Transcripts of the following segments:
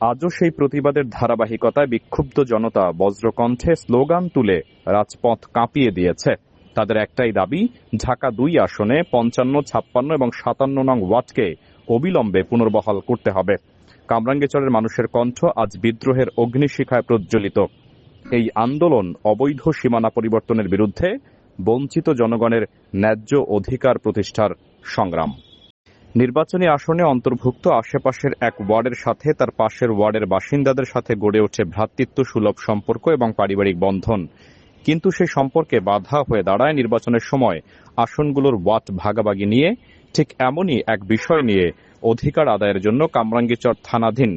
আজও সেই প্রতিবাদের ধারাবাহিকতায় বিক্ষুব্ধ জনতা বজ্রকণ্ঠে স্লোগান তুলে রাজপথ কাঁপিয়ে দিয়েছে। তাদের একটাই দাবি, ঢাকা দুই আসনে পঞ্চান্ন, ছাপ্পান্ন এবং সাতান্ন নং ওয়ার্ডকে অবিলম্বে পুনর্বহাল করতে হবে। কামরাঙ্গেচরের মানুষের কণ্ঠ আজ বিদ্রোহের অগ্নিশিখায় প্রজ্বলিত। এই আন্দোলন অবৈধ সীমানা পরিবর্তনের বিরুদ্ধে বঞ্চিত জনগণের ন্যায্য অধিকার প্রতিষ্ঠার সংগ্রাম। নির্বাচনী আসনে অন্তর্ভুক্ত আশেপাশের এক ওয়ার্ডের সাথে তার পাশের ওয়ার্ডের বাসিন্দাদের সাথে গড়ে ওঠে ভ্রাতৃত্ব সুলভ সম্পর্ক এবং পারিবারিক বন্ধন। কিন্তু সেই সম্পর্কে বাধা হয়ে দাঁড়ায় নির্বাচনের সময়। আসনগুলোর ওয়ার্ড ভাগাভাগি নিয়ে, ঠিক এমনই এক বিষয় নিয়ে অধিকার আদায়ের জন্য কামরাঙ্গীচর থানাধীন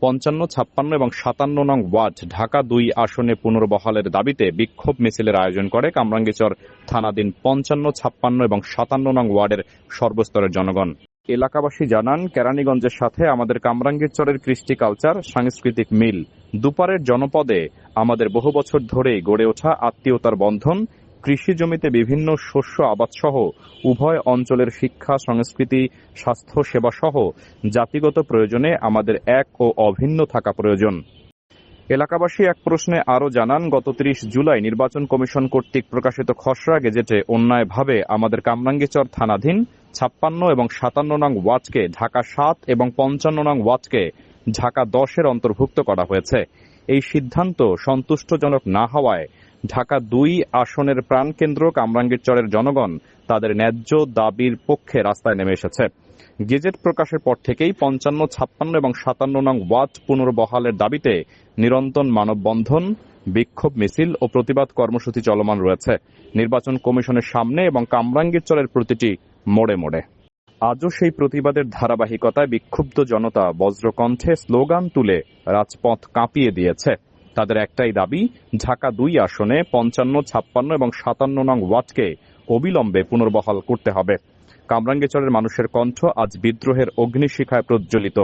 পঞ্চান্ন, ছাপ্পান্ন এবং সাতান্ন নং ওয়ার্ড, ঢাকা দুই আসনে পুনর্বহালের দাবিতে বিক্ষোভ মিছিলের আয়োজন করে কামরাঙ্গীচর থানাধীন পঞ্চান্ন, ছাপ্পান্ন এবং সাতান্ন নং ওয়ার্ডের সর্বস্তরের জনগণ। এলাকাবাসী জানান, কেরানীগঞ্জের সাথে আমাদের কামরাঙ্গীরচরের কৃষ্টি কালচার, সাংস্কৃতিক মিল। দুপারের জনপদে আমাদের বহু বছর ধরেই গড়ে ওঠা আত্মীয়তার বন্ধন, কৃষি জমিতে বিভিন্ন শস্য আবাদ সহ উভয় অঞ্চলের শিক্ষা, সংস্কৃতি, স্বাস্থ্য সেবা সহ জাতিগত প্রয়োজনে আমাদের এক ও অভিন্ন থাকা প্রয়োজন। এলাকাবাসী এক প্রশ্নে আরও জানান, গত ত্রিশ জুলাই নির্বাচন কমিশন কর্তৃক প্রকাশিত খসড়া গেজেটে অন্যায়ভাবে আমাদের কামরাঙ্গীচর থানাধীন ছাপ্পান্ন এবং সাতান্ন নং ওয়ার্ডকে ঢাকা সাত এবং পঞ্চান্ন নং ওয়ার্ডকে ঢাকা দশের অন্তর্ভুক্ত করা হয়েছে। এই সিদ্ধান্ত সন্তুষ্টজনক না হওয়ায় ঢাকা দুই আসনের প্রাণকেন্দ্র কামরাঙ্গীরচরের জনগণ তাদের ন্যায্য দাবির পক্ষে রাস্তায় নেমে এসেছে। গেজেট প্রকাশের পর থেকেই পঞ্চান্ন, ছাপ্পান্ন এবং সাতান্ন নং ওয়ার্ড পুনর্বহালের দাবিতে নিরন্তর মানববন্ধন, বিক্ষোভ মিছিল ও প্রতিবাদ কর্মসূচি চলমান রয়েছে। নির্বাচন কমিশনের সামনে এবং কামরাঙ্গীরচরের প্রতিটি মোড়ে মোড়ে। আজও সেই প্রতিবাদের ধারাবাহিকতায় বিক্ষুব্ধ জনতা বজ্রকণ্ঠে স্লোগান তুলে রাজপথ কাঁপিয়ে দিয়েছে। তাদের একটাই দাবি, ঢাকা দুই আসনে পঞ্চান্ন, ছাপ্পান্ন এবং সাতান্ন নং ওয়ার্ডকে অবিলম্বে পুনর্বহাল করতে হবে। কামরাঙ্গীচরের মানুষের কণ্ঠ আজ বিদ্রোহের অগ্নিশিখায় প্রজ্বলিত।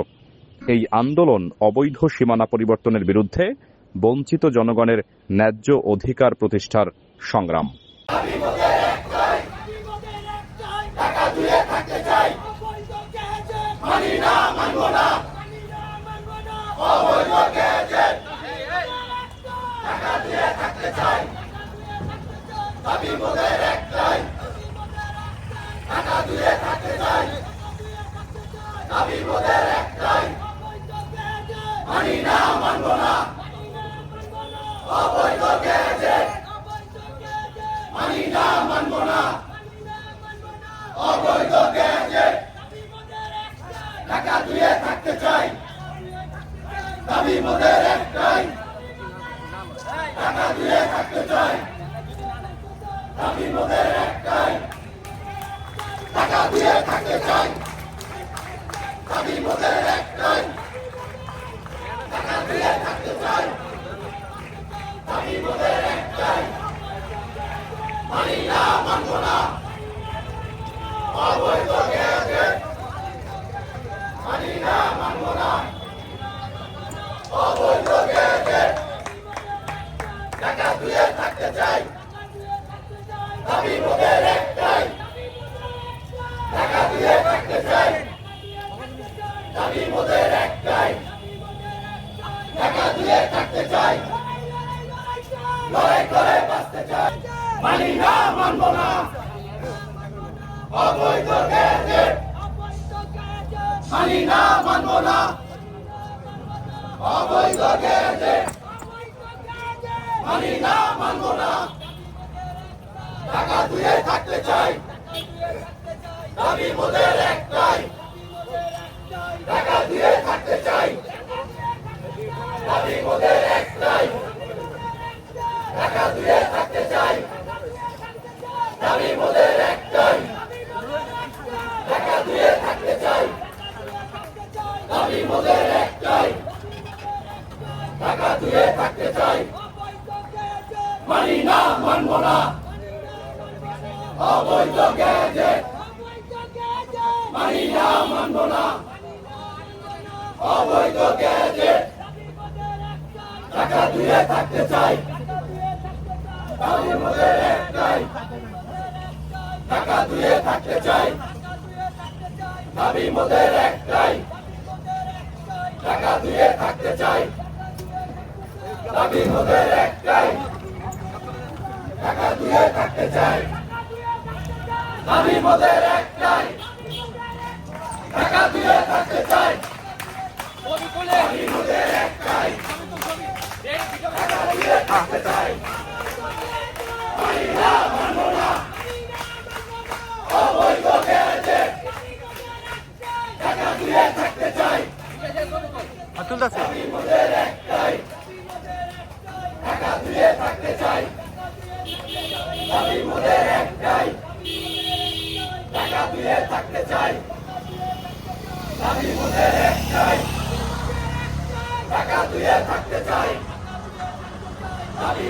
এই আন্দোলন অবৈধ সীমানা পরিবর্তনের বিরুদ্ধে বঞ্চিত জনগণের ন্যায্য অধিকার প্রতিষ্ঠার সংগ্রাম। টাকা দূরে থাকতে চাই দাবি মোদের একটাই টাকা দূরে থাকতে চাই। দাবি মোদের একটাই টাকা দূরে থাকতে চাই। দাবি মোদের একটাই মানি না, মানবো না। অবৈধ গ্যাজেট মানি না থাকতে চাই। দাবি মোদের একটাই টাকা দূরে থাকতে চাই দাবি মোদের একটাই টাকা দূরে থাকতে চাই। লড়াই করে বাঁচতে চাই মানি না মানবো না অবৈধ গ্যাজেট মানি না মানবো না অবৈধ গ্যাজেট মানি না মানবো না টাকা দূরে থাকতে চাই দাবি মোদের টাকা দূরে থাকতে চাই মোদের একটাই টাকা দূরে থাকতে চাই মোদের একটাই টাকা দূরে থাকতে চাই মানি না মানবো না অবৈধ গ্যাজেট মানি না মানবো না অবৈধ গ্যাজেট টাকা দূরে থাকতে চাই। দাবি মোদের একটাই টাকা দূরে থাকতে চাই। দাবি মোদের একটাই। টাকা দিয়ে থাকতে চাই। দাবি মোদের একটাই। টাকা দিয়ে থাকতে চাই। দাবি মোদের একটাই। টাকা দিয়ে থাকতে চাই। দাবি মোদের দিয়ে থাকতে চাই থাকতে চাই মোদের একটাই টাকা দিয়ে থাকতে চাই দাবি মোদের একটাই টাকা দিয়ে থাকতে চাই দাবি মোদের একটাই টাকা দিয়ে থাকতে চাই মানি